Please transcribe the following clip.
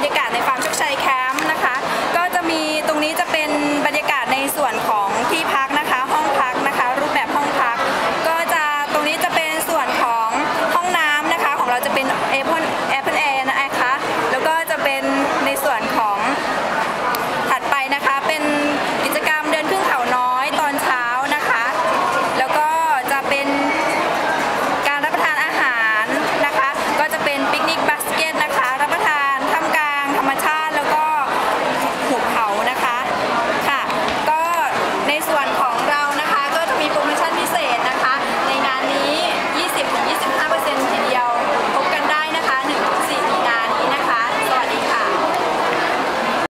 รยากาศในฟาร์มโชกชัยแคมป์นะคะ ก็จะมีตรงนี้จะเป็นบรรยากาศในส่วนของที่พักนะคะ ห้องพักนะคะ รูปแบบห้องพัก ก็จะตรงนี้จะเป็นส่วนของห้องน้ำนะคะ ของเราจะเป็นเอพอน